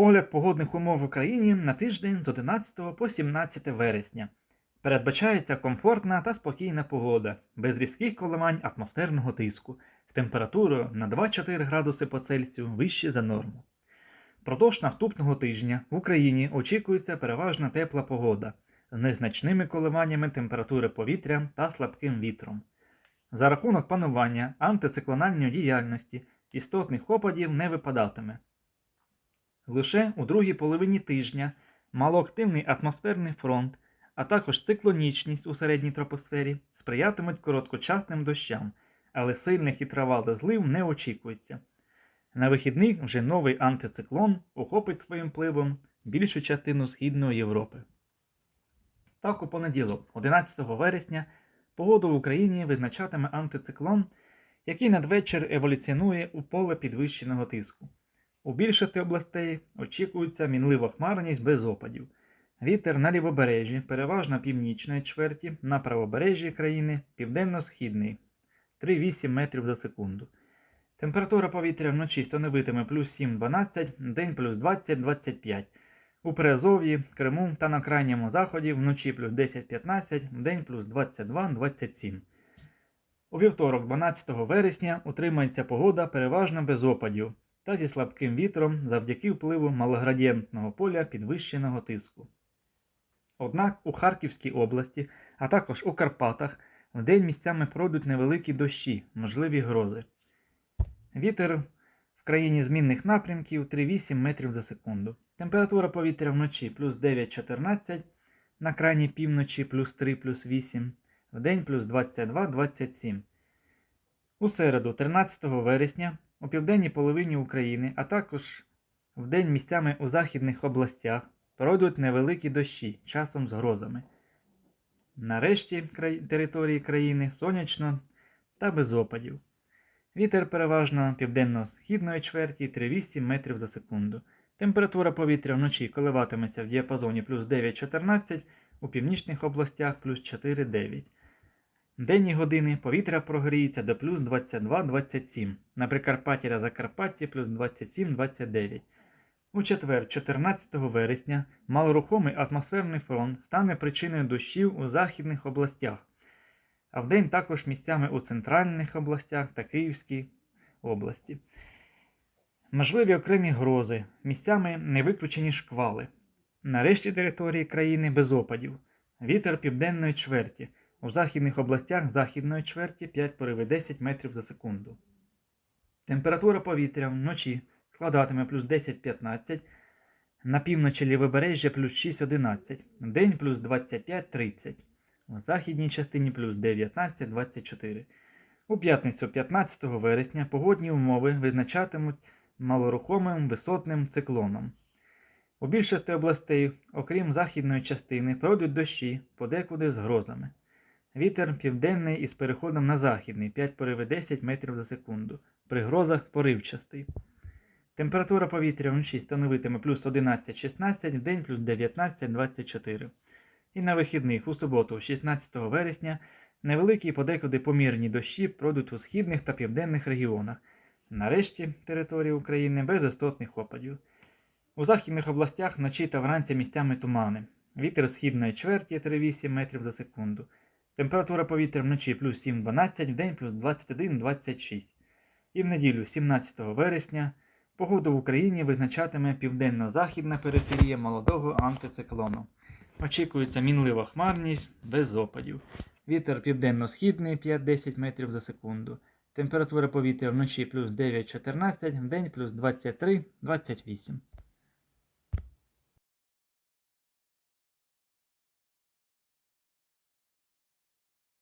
Огляд погодних умов в Україні на тиждень з 11 по 17 вересня. Передбачається комфортна та спокійна погода, без різких коливань атмосферного тиску, з температурою на 2-4 градуси по Цельсію вище за норму. Продовж наступного тижня в Україні очікується переважна тепла погода з незначними коливаннями температури повітря та слабким вітром. За рахунок панування антициклональної діяльності істотних опадів не випадатиме. Лише у другій половині тижня малоактивний атмосферний фронт, а також циклонічність у середній тропосфері сприятимуть короткочасним дощам, але сильних і тривалих злив не очікується. На вихідних вже новий антициклон охопить своїм впливом більшу частину Східної Європи. Так, у понеділок, 11 вересня, погоду в Україні визначатиме антициклон, який надвечір еволюціонує у поле підвищеного тиску. У більшості областей очікується мінлива хмарність без опадів. Вітер на лівобережжі, переважно північної чверті, на правобережжі країни південно-східний 3,8 метрів за секунду. Температура повітря вночі становитиме плюс 7-12, день плюс 20-25. У Приазов'ї, Криму та на крайньому заході вночі плюс 10-15, день плюс 22-27. У вівторок, 12 вересня, утримається погода переважно без опадів та зі слабким вітром завдяки впливу малоградієнтного поля підвищеного тиску. Однак у Харківській області, а також у Карпатах, вдень місцями пройдуть невеликі дощі, можливі грози. Вітер в країні змінних напрямків 3,8 метрів за секунду. Температура повітря вночі плюс 9-14, на крайній півночі плюс 3 плюс 8, вдень плюс 22-27. У середу, 13 вересня, у південній половині України, а також вдень місцями у західних областях пройдуть невеликі дощі, часом з грозами. Нарешті край... території країни сонячно та без опадів. Вітер переважно південно-східної чверті 3,8 метрів за секунду. Температура повітря вночі коливатиметься в діапазоні плюс 9-14, у північних областях плюс 4-9. Денні години повітря прогріється до плюс 22-27, на Прикарпатті та Закарпатті плюс 27-29. У четвер, 14 вересня, малорухомий атмосферний фронт стане причиною дощів у західних областях, а вдень також місцями у центральних областях та Київській області. Можливі окремі грози, місцями не виключені шквали. Нарешті території країни без опадів. Вітер південної чверті. У західних областях західної чверті 5 пориви 10 метрів за секунду. Температура повітря вночі складатиме плюс 10-15, на півночі лівобережжя плюс 6-11, день плюс 25-30, у західній частині плюс 19-24. У п'ятницю 15 вересня погодні умови визначатимуть малорухомим висотним циклоном. У більшості областей, окрім західної частини, пройдуть дощі, подекуди з грозами. Вітер південний із переходом на західний 5 пориви 10 метрів за секунду. При грозах поривчастий. Температура повітря вночі становитиме плюс 11-16, в день плюс 19-24. І на вихідних у суботу, 16 вересня, невеликі подекуди помірні дощі пройдуть у східних та південних регіонах. Нарешті території України без істотних опадів. У західних областях вночі та вранці місцями тумани. Вітер східної чверті 3,8 метрів за секунду. Температура повітря вночі плюс 7-12, вдень плюс 21-26. І в неділю, 17 вересня, погоду в Україні визначатиме південно-західна периферія молодого антициклону. Очікується мінлива хмарність без опадів. Вітер південно-східний 5-10 метрів за секунду. Температура повітря вночі плюс 9-14, вдень плюс 23-28.